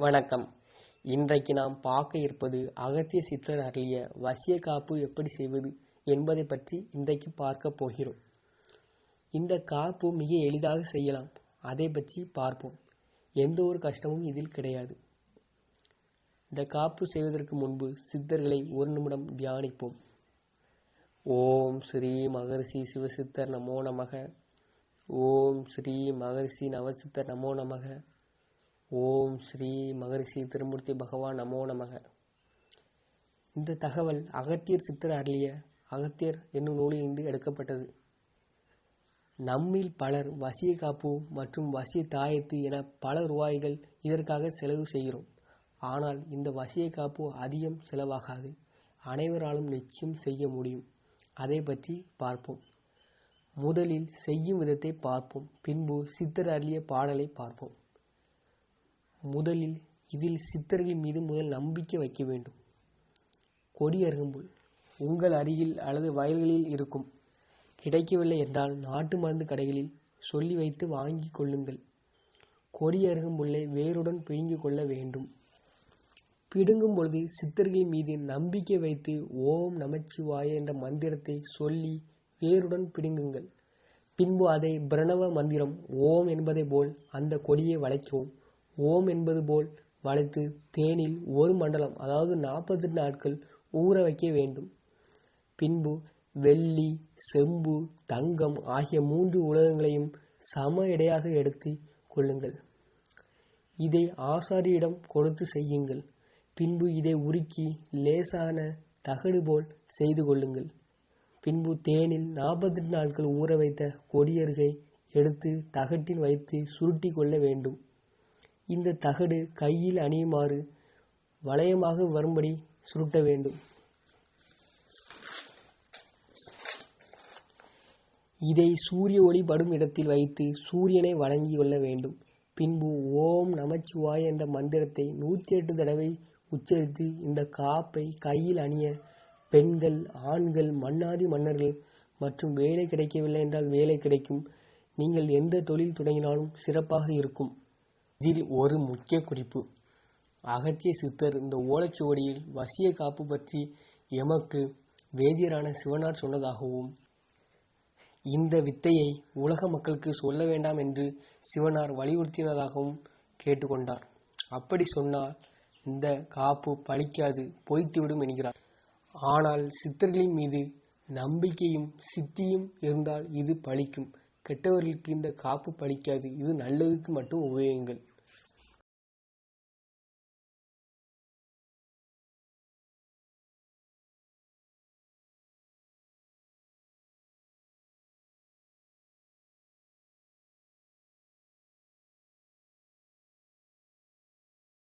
வணக்கம். இன்றைக்கு நாம் பார்க்க இருப்பது அகத்திய சித்தர் அருளிய வசிய காப்பு எப்படி செய்வது என்பதை பற்றி இன்றைக்கு பார்க்க போகிறோம். இந்த காப்பு மிக எளிதாக செய்யலாம். அதை பற்றி பார்ப்போம். எந்த ஒரு கஷ்டமும் இதில் கிடையாது. இந்த காப்பு செய்வதற்கு முன்பு சித்தர்களை ஒரு நிமிடம் தியானிப்போம். ஓம் ஸ்ரீ மகரிஷி சிவசித்தர் நமோ நமக. ஓம் ஸ்ரீ மகரிஷி நவசித்தர் நமோ நமக. ஓம் ஸ்ரீ மகரிஷி திருமூர்த்தி பகவான் நமோ நமக. இந்த தகவல் அகத்தியர் சித்தர் அருளிய அகத்தியர் என்னும் நூலிலிருந்து எடுக்கப்பட்டது. நம்மில் பலர் வசிய காப்பு மற்றும் வசிய தாயத்து என பல ரூபாய்கள் இதற்காக செலவு செய்கிறோம். ஆனால் இந்த வசிய காப்பு அதிகம் செலவாகாது. அனைவராலும் நிச்சயம் செய்ய முடியும். அதை பற்றி பார்ப்போம். முதலில் செய்யும் விதத்தை பார்ப்போம். பின்பு சித்தர் அருளிய பாடலை பார்ப்போம். முதலில் இதில் சித்தர்கள் மீது முதல் நம்பிக்கை வைக்க வேண்டும். கொடி அருகம்புல் உங்கள் அருகில் அல்லது வயல்களில் இருக்கும் கிடைக்கவில்லை என்றால் நாட்டு மருந்து கடைகளில் சொல்லி வைத்து வாங்கி கொள்ளுங்கள். கொடி அருகம்புல்லை வேருடன் பிடுங்கி கொள்ள வேண்டும். பிடுங்கும் பொழுது சித்தர்கள் மீது நம்பிக்கை வைத்து ஓம் நமச்சிவாய என்ற மந்திரத்தை சொல்லி வேருடன் பிடுங்குங்கள். பின்பு அதை பிரணவ மந்திரம் ஓம் என்பதை போல் அந்த கொடியை வளைக்கவும். ஓம் என்பது போல் வளைத்து தேனில் ஒரு மண்டலம் அதாவது நாற்பத்தி நாட்கள் ஊற வைக்க வேண்டும். பின்பு வெள்ளி செம்பு தங்கம் ஆகிய மூன்று உலகங்களையும் சம எடையாக எடுத்து கொள்ளுங்கள். இதை ஆசாரியிடம் கொடுத்து செய்யுங்கள். பின்பு இதை உருக்கி லேசான தகடு போல் செய்து கொள்ளுங்கள். பின்பு தேனில் நாற்பத்தெட்டு நாட்கள் ஊற வைத்த கொடியருகை எடுத்து தகட்டில் வைத்து சுருட்டி கொள்ள வேண்டும். இந்த தகடு கையில் அணியுமாறு வளையமாக வரும்படி சுருட்ட வேண்டும். இதை சூரிய ஒளி படும் இடத்தில் வைத்து சூரியனை வணங்கி கொள்ள வேண்டும். பின்பு ஓம் நமச்சிவாய் என்ற மந்திரத்தை நூற்றி எட்டு தடவை உச்சரித்து இந்த காப்பை கையில் அணிய பெண்கள் ஆண்கள் மன்னாதி மன்னர்கள் மற்றும் வேலை கிடைக்கவில்லை என்றால் வேலை கிடைக்கும். நீங்கள் எந்த தொழில் தொடங்கினாலும் சிறப்பாக இருக்கும். இதில் ஒரு முக்கிய குறிப்பு. அகத்திய சித்தர் இந்த ஓலைச்சுவடியில் வசிய காப்பு பற்றி எமக்கு வேதியரான சிவனார் சொன்னதாகவும் இந்த வித்தையை உலக மக்களுக்கு சொல்ல வேண்டாம் என்று சிவனார் வலியுறுத்தினதாகவும் கேட்டுக்கொண்டார். அப்படி சொன்னால் இந்த காப்பு பழிக்காது பொய்த்துவிடும் என்கிறார். ஆனால் சித்தர்களின் மீது நம்பிக்கையும் சித்தியும் இருந்தால் இது பழிக்கும். கெட்டவர்களுக்கு இந்த காப்பு பழிக்காது. இது நல்லதுக்கு மட்டும் உபயோகங்கள்